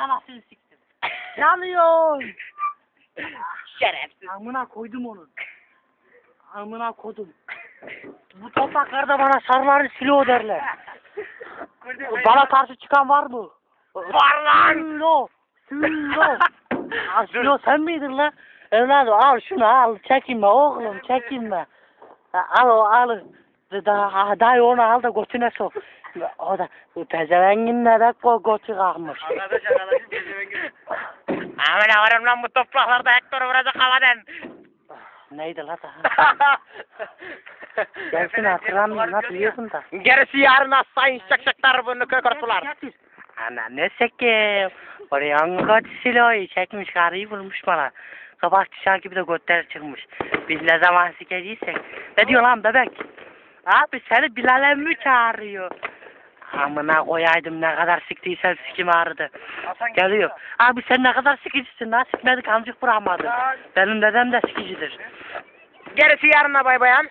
anasını siktim. Yanıyor. Şerefsiz. Amına koydum onu. Amına kodum. Bu topraklarda bana sarıların silo derler. Bana karşı çıkan var mı? Var lan. Silo. Silo. Al silo sen miydin lan? Evladım al şunu al. Çekinme oğlum çekinme. Al o al. Daha, daha onu al da götüne sok. O da pezevengin ne de go- götü kalkmış. Arkadaş arkadaş Aman varım lan bu topraklarda Hector'u vuracak havadan. Neydi la daha? Gelsin hatırlamıyorum nasıl biliyorsun da. Gerisi yarın az sayın şakşaklar bunu kökörtüler. Ana ne sekim. Oraya hangi siloyu çekmiş karıyı vurmuş bana. Kabak çişan gibi de götler çıkmış. Biz ne zaman sikeciysek. Ne diyor lan bebek? Abi seni Bilal emmi çağırıyor. Amına koyaydım ne kadar siktiysen sikim ağrıdı. Geliyor. Abi sen ne kadar sikicisin lan sikmedik amcık bırakmadı. Benim dedem de sikicidir. Gerisi yarına bay bayan.